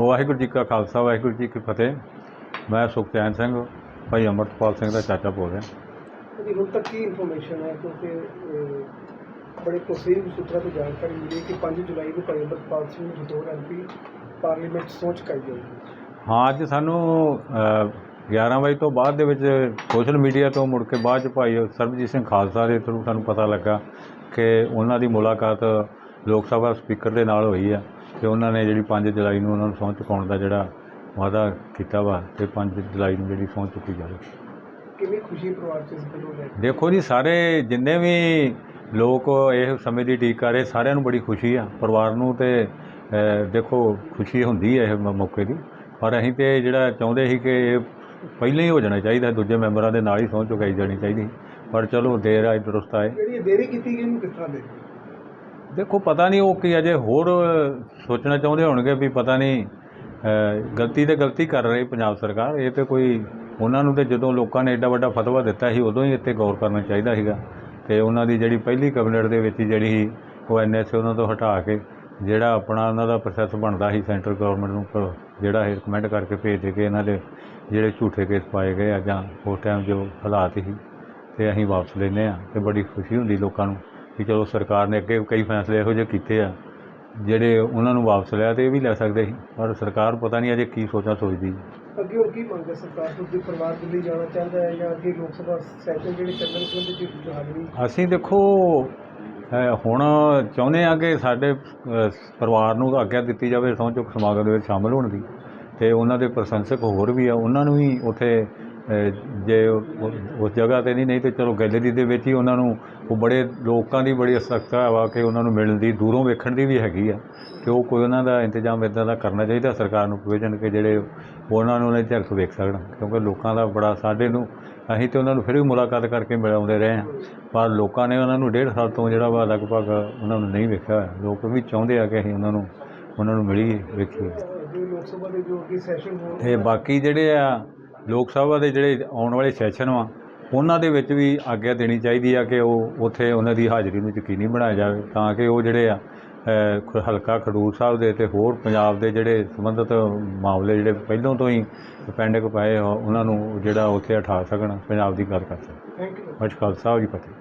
ਵਾਹਿਗੁਰੂ ਜੀ ਕਾ ਖਾਲਸਾ ਵਾਹਿਗੁਰੂ ਜੀ ਕੀ ਫਤਿਹ। ਮੈਂ ਸੁਖਚੈਨ ਸਿੰਘ ਭਾਈ ਅਮਰਤਪਾਲ ਸਿੰਘ ਦਾ ਚਾਚਾ ਬੋਲ ਰਿਹਾ। ਉਹਦੀ ਹੁਣ ਤੱਕ ਕੀ ਇਨਫੋਰਮੇਸ਼ਨ ਹੈ? ਕਿਉਂਕਿ ਬੜੇ ਤਸਵੀਰ ਸੂਤਰਾਂ ਤੋਂ ਜਾਣਕਾਰੀ ਮਿਲੀ ਹੈ ਕਿ 5 ਜੁਲਾਈ ਨੂੰ ਭਾਈ ਅੰਮ੍ਰਿਤਪਾਲ ਸਿੰਘ ਬਤੌਰ ਐਮਪੀ ਪਾਰਲੀਮੈਂਟ ਸਹੁੰ ਚੁਕਾਈ ਜਾਏਗੀ ਹਾਂ ਅੱਜ ਸਾਨੂੰ ਅ, 11 ਵਜੇ ਤੋਂ ਬਾਅਦ ਦੇ ਵਿੱਚ ਸੋਸ਼ਲ ਮੀਡੀਆ ਤੋਂ ਮੁੜ ਕੇ ਬਾਅਦ ਚ ਭਾਈ ਸਰਬਜੀਤ ਸਿੰਘ ਖਾਲਸਾ ਦੇ ਥਰੂ ਸਾਨੂੰ ਪਤਾ ਲੱਗਾ ਕਿ ਉਹਨਾਂ ਦੀ ਮੁਲਾਕਾਤ ਲੋਕ ਸਭਾ ਸਪੀਕਰ ਦੇ ਨਾਲ ਹੋਈ ਆ ਤੇ ਉਹਨਾਂ ਨੇ ਜਿਹੜੀ 5 ਜੁਲਾਈ ਨੂੰ ਉਹਨਾਂ ਨੂੰ ਸਹੁੰ ਚੁਕਾਉਣ ਦਾ ਜਿਹੜਾ ਵਾਅਦਾ ਕੀਤਾ ਵਾ ਤੇ 5 ਜੁਲਾਈ ਨੂੰ ਜਿਹੜੀ ਸਹੁੰ ਚੁੱਕੀ ਜਾਵੇ। ਕਿੰਨੀ ਖੁਸ਼ੀ ਪਰਿਵਾਰ ਚ ਇਸ ਦਿਨੋਂ ਲੈ ਕੇ? ਦੇਖੋ ਜੀ ਸਾਰੇ ਜਿੰਨੇ ਵੀ ਲੋਕ ਇਹ ਸਮੇਂ ਦੀ ਉਡੀਕ ਕਰ ਰਹੇ ਸਾਰਿਆਂ ਨੂੰ ਬੜੀ ਖੁਸ਼ੀ ਆ ਪਰਿਵਾਰ ਨੂੰ ਤੇ ਦੇਖੋ ਖੁਸ਼ੀ ਹੁੰਦੀ ਹੈ ਇਹ ਮੌਕੇ ਦੀ। ਪਰ ਅਸੀਂ ਤੇ ਜਿਹੜਾ ਚਾਹੁੰਦੇ ਸੀ ਕਿ ਇਹ ਪਹਿਲਾਂ ਹੀ ਹੋ ਜਾਣਾ ਚਾਹੀਦਾ ਦੂਜੇ ਮੈਂਬਰਾਂ ਦੇ ਨਾਲ ਹੀ ਸਹੁੰ ਚੁਕਾਈ ਜਾਣੀ ਚਾਹੀਦੀ। ਪਰ ਚਲੋ ਦੇਰ ਆਏ ਦਰੁਸਤ ਆਏ ਜਿਹੜੀ ਦੇਰੀ ਕੀਤੀ ਗਈ ਨੂੰ ਕਿਸ ਤਰ੍ਹਾਂ ਦੇ ਦੇਖੋ, ਪਤਾ ਨਹੀਂ ਉਹ ਕੀ ਅਜੇ ਹੋਰ ਸੋਚਣਾ ਚਾਹੁੰਦੇ ਹੋਣਗੇ ਵੀ ਪਤਾ ਨਹੀਂ ਗਲਤੀ ਤੇ ਗਲਤੀ ਕਰ ਰਹੀ ਪੰਜਾਬ ਸਰਕਾਰ। ਇਹ ਤੇ ਕੋਈ, ਉਹਨਾਂ ਨੂੰ ਤੇ ਜਦੋਂ ਲੋਕਾਂ ਨੇ ਐਡਾ ਵੱਡਾ ਫਤਵਾ ਦਿੱਤਾ ਸੀ, ਉਦੋਂ ਹੀ ਇੱਥੇ ਗੌਰ ਕਰਨਾ ਚਾਹੀਦਾ ਸੀਗਾ। ਤੇ ਉਹਨਾਂ ਦੀ ਜਿਹੜੀ ਪਹਿਲੀ ਕੈਬਨਿਟ ਦੇ ਵਿੱਚ ਜਿਹੜੀ ਸੀ, ਉਹ ਐਨਐਸਏ ਉਹਨਾਂ ਤੋਂ ਹਟਾ ਕੇ ਜਿਹੜਾ ਆਪਣਾ ਉਹਨਾਂ ਦਾ ਪ੍ਰੋਸੈਸ ਬਣਦਾ ਸੀ ਸੈਂਟਰ ਗਵਰਨਮੈਂਟ ਨੂੰ ਜਿਹੜਾ ਇਹ ਰਿਕਮੈਂਡ ਕਰਕੇ ਭੇਜ ਦੇ ਕੇ ਇਹਨਾਂ ਦੇ ਜਿਹੜੇ ਝੂਠੇ ਕੇਸ ਪਾਏ ਗਏ ਆ ਜਾਂ ਉਸ ਟਾਈਮ ਜੋ ਹਾਲਾਤ ਸੀ, ਤੇ ਅਸੀਂ ਵਾਪਸ ਲੈਂਦੇ ਆ ਤੇ ਬੜੀ ਖੁਸ਼ੀ ਹੁੰਦੀ ਲੋਕਾਂ ਨੂੰ। ਕਿ ਚਲੋ ਸਰਕਾਰ ਨੇ ਅੱਗੇ ਕਈ ਫੈਸਲੇ ਇਹੋ ਜਿਹੇ ਕੀਤੇ ਆ ਜਿਹੜੇ ਉਹਨਾਂ ਨੂੰ ਵਾਪਸ ਲਿਆ ਤੇ ਇਹ ਵੀ ਲੈ ਸਕਦੇ ਸੀ ਪਰ ਸਰਕਾਰ ਪਤਾ ਨਹੀਂ ਅਜੇ ਕੀ ਸੋਚਾਂ ਸੋਚਦੀ ਅੱਗੇ ਹੋਰ ਕੀ ਮੰਗ ਹੈ ਸਰਕਾਰ ਤੋਂ ਜੇ ਪਰਿਵਾਰ ਦਿੱਲੀ ਜਾਣਾ ਚਾਹੁੰਦਾ ਹੈ ਜਾਂ ਅੱਗੇ ਲੋਕ ਸਭਾ ਸੈਸ਼ਨ ਜਿਹੜੇ ਚੱਲਣ ਉਹਦੇ ਚ ਜੋ ਹਾਜ਼ਰੀ? ਅਸੀਂ ਦੇਖੋ ਹੁਣ ਚਾਹੁੰਦੇ ਆ ਕਿ ਸਾਡੇ ਪਰਿਵਾਰ ਨੂੰ ਆਗਿਆ ਦਿੱਤੀ ਜਾਵੇ ਸਹੁੰ ਚੁੱਕ ਸਮਾਗਮ ਦੇ ਵਿੱਚ ਸ਼ਾਮਲ ਹੋਣ ਦੀ ਤੇ ਉਹਨਾਂ ਦੇ ਪ੍ਰਸ਼ੰਸਕ ਹੋਰ ਵੀ ਆ ਉਹਨਾਂ ਨੂੰ ਵੀ ਉੱਥੇ ਜੇ ਉਸ ਜਗ੍ਹਾ ਤੇ ਨਹੀਂ ਨਹੀਂ ਤੇ ਚਲੋ ਗੈਲਰੀ ਦੇ ਵਿੱਚ ਹੀ ਉਹਨਾਂ ਨੂੰ ਉਹ ਬੜੇ ਲੋਕਾਂ ਦੀ ਬੜੀ ਅਸਕਤਾ ਵਾ ਕਿ ਉਹਨਾਂ ਨੂੰ ਮਿਲਣ ਦੀ ਦੂਰੋਂ ਵੇਖਣ ਦੀ ਵੀ ਹੈਗੀ ਆ ਕਿ ਉਹ ਕੋਈ ਉਹਨਾਂ ਦਾ ਇੰਤਜ਼ਾਮ ਇਦਾਂ ਦਾ ਕਰਨਾ ਚਾਹੀਦਾ ਸਰਕਾਰ ਨੂੰ ਪ੍ਰੋਵੀਜ਼ਨ ਕਿ ਜਿਹੜੇ ਉਹਨਾਂ ਨੂੰ ਉਹਨਾਂ ਝਲਕ ਵੇਖ ਸਕਣ ਕਿਉਂਕਿ ਲੋਕਾਂ ਦਾ ਬੜਾ ਸਾਡੇ ਨੂੰ ਅਸੀਂ ਤੇ ਉਹਨਾਂ ਨੂੰ ਫਿਰ ਵੀ ਮੁਲਾਕਾਤ ਕਰਕੇ ਮਿਲਾਉਂਦੇ ਰਹੇ ਹਾਂ ਪਰ ਲੋਕਾਂ ਨੇ ਉਹਨਾਂ ਨੂੰ ਡੇਢ ਸਾਲ ਤੋਂ ਜਿਹੜਾ ਵਾ ਲਗਭਗ ਉਹਨਾਂ ਨੂੰ ਨਹੀਂ ਵੇਖਿਆ। ਲੋਕ ਵੀ ਚਾਹੁੰਦੇ ਆ ਕਿ ਅਸੀਂ ਉਹਨਾਂ ਨੂੰ ਉਹਨਾਂ ਨੂੰ ਮਿਲੀਏ ਵੇਖੀਏ ਤੇ ਬਾਕੀ ਜਿਹੜੇ ਆ ਲੋਕ ਸਭਾ ਦੇ ਜਿਹੜੇ ਆਉਣ ਵਾਲੇ ਸੈਸ਼ਨ ਵਾ ਉਹਨਾਂ ਦੇ ਵਿੱਚ ਵੀ ਆਗਿਆ ਦੇਣੀ ਚਾਹੀਦੀ ਆ ਕਿ ਉਹ ਉੱਥੇ ਉਹਨਾਂ ਦੀ ਹਾਜ਼ਰੀ ਨੂੰ ਯਕੀਨੀ ਬਣਾਇਆ ਜਾਵੇ ਤਾਂ ਕਿ ਉਹ ਜਿਹੜੇ ਆ ਹਲਕਾ ਖਡੂਰ ਸਾਹਿਬ ਦੇ ਤੇ ਹੋਰ ਪੰਜਾਬ ਦੇ ਜਿਹੜੇ ਸੰਬੰਧਿਤ ਮਾਮਲੇ ਜਿਹੜੇ ਪਹਿਲਾਂ ਤੋਂ ਹੀ ਪੈਂਡਿੰਗ ਪਏ ਉਹਨਾਂ ਨੂੰ ਜਿਹੜਾ ਉੱਥੇ ਉਠਾ ਸਕਣ ਪੰਜਾਬ ਦੀ ਗੱਲ ਕਰ ਸਕਣ। ਥੈਂਕ ਯੂ ਖਾਲਸਾ ਜੀ ਫਤਿਹ।